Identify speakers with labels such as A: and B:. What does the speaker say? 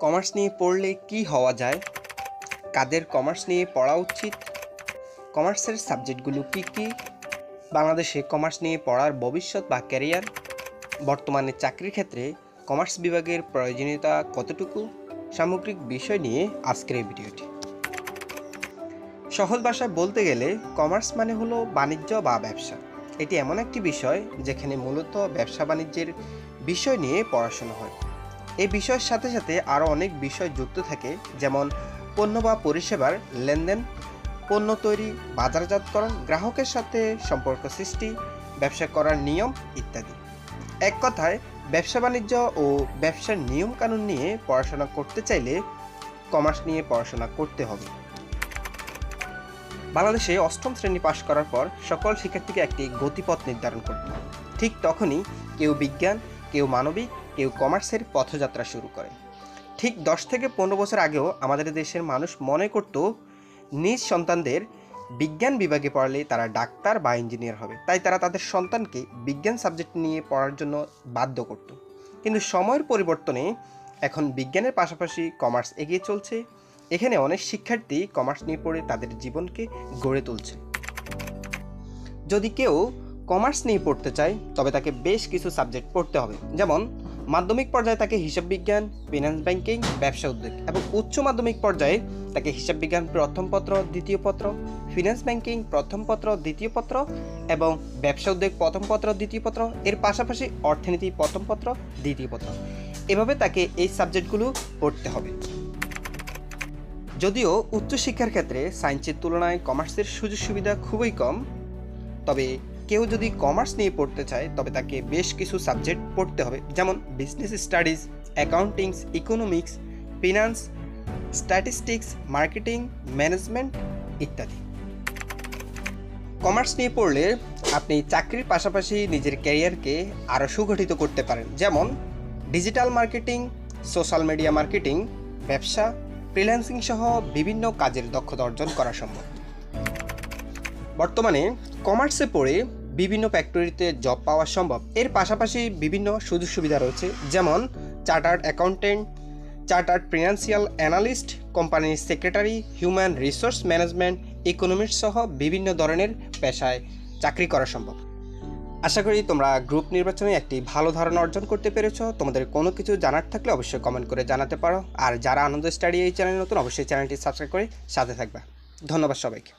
A: Commerce নিয়ে পড়লে কি হওয়া যায়? কাদের কমার্স নিয়ে পড়া উচিত? কমার্সের সাবজেক্টগুলো কী কী? বাংলাদেশে কমার্স নিয়ে পড়ার ভবিষ্যৎ বা ক্যারিয়ার বর্তমানে চাকরির ক্ষেত্রে কমার্স বিভাগের প্রয়োজনীয়তা কতটুকু? সামগ্রিক বিষয় নিয়ে আজকের এই ভিডিওটি। সহজ ভাষায় বলতে গেলে কমার্স মানে হলো বাণিজ্য বা ব্যবসা। এটি এমন একটি বিষয় যেখানে মূলত ব্যবসা বাণিজ্যের বিষয় নিয়ে পড়াশোনা হয়। এই বিষয়ের সাথে সাথে আরও অনেক বিষয় যুক্ত থাকে, যেমন পণ্য বা পরিষেবার লেনদেন, পণ্য তৈরি, বাজারজাতকরণ, গ্রাহকের সাথে সম্পর্ক সৃষ্টি, ব্যবসা করার নিয়ম ইত্যাদি। এক কথায়, ব্যবসা বাণিজ্য ও ব্যবসার নিয়ম কানুন নিয়ে পড়াশোনা করতে চাইলে কমার্স নিয়ে পড়াশোনা করতে হবে। বাংলাদেশে অষ্টম শ্রেণি পাশ করার পর সকল শিক্ষার্থীকে একটি গতিপথ নির্ধারণ করতে ঠিক তখনই কেউ বিজ্ঞান, কেউ মানবিক কেউ কমার্সের পথযাত্রা শুরু করে। ঠিক দশ থেকে পনেরো বছর আগেও আমাদের দেশের মানুষ মনে করত, নিজ সন্তানদের বিজ্ঞান বিভাগে পড়ালে তারা ডাক্তার বা ইঞ্জিনিয়ার হবে। তাই তারা তাদের সন্তানকে বিজ্ঞান সাবজেক্ট নিয়ে পড়ার জন্য বাধ্য করত। কিন্তু সময়ের পরিবর্তনে এখন বিজ্ঞানের পাশাপাশি কমার্স এগিয়ে চলছে। এখানে অনেক শিক্ষার্থী কমার্স নিয়ে পড়ে তাদের জীবনকে গড়ে তুলছে। যদি কেউ কমার্স নিয়ে পড়তে চায়, তবে তাকে বেশ কিছু সাবজেক্ট পড়তে হবে। যেমন মাধ্যমিক পর্যায়ে তাকে হিসাব বিজ্ঞান ফিনান্স ব্যাংকিং ব্যবসা উদ্যোগ এবং উচ্চ মাধ্যমিক পর্যায়ে তাকে হিসাব বিজ্ঞান প্রথম পত্র, দ্বিতীয় পত্র ফিনান্স ব্যাংকিং প্রথম পত্র, দ্বিতীয় পত্র এবং ব্যবসা উদ্যোগ প্রথম পত্র, দ্বিতীয় পত্র, এর পাশাপাশি অর্থনীতি প্রথম পত্র, দ্বিতীয় পত্র। এভাবে তাকে এই সাবজেক্টগুলো পড়তে হবে। যদিও উচ্চশিক্ষার ক্ষেত্রে সায়েন্সের তুলনায় কমার্সের সুযোগ সুবিধা খুবই কম, তবে কেউ যদি কমার্স নিয়ে পড়তে চায়, তবে তাকে বেশ কিছু সাবজেক্ট পড়তে হবে। যেমন business studies accountings economics finance statistics marketing management ইত্যাদি। কমার্স নিয়ে পড়লে আপনি চাকরির পাশাপাশি নিজের ক্যারিয়ারকে আরও সুগঠিত করতে পারেন। যেমন digital marketing social media marketing ব্যবসা ফ্রিল্যান্সিং সহ বিভিন্ন কাজের দক্ষতা অর্জন করা সম্ভব। বর্তমানে কমার্সে পড়ে বিভিন্ন ফ্যাক্টরিতে জব পাওয়া সম্ভব। এর পাশাপাশি বিভিন্ন সুযোগ সুবিধা রয়েছে, যেমন chartered accountant chartered financial analyst কোম্পানির secretary human resource management economics সহ বিভিন্ন ধরনের পেশায় চাকরি করা সম্ভব। আশা করি তোমরা গ্রুপ নির্বাচনে একটি ভালো ধারণা অর্জন করতে পেরেছ। তোমাদের কোনো কিছু জানার থাকলে অবশ্যই কমেন্ট করে জানাতে পারো। আর যারা আনন্দ স্টাডি এই চ্যানেল নতুন, অবশ্যই চ্যানেলটি সাবস্ক্রাইব করে সাথে থাকবে। ধন্যবাদ সবাইকে।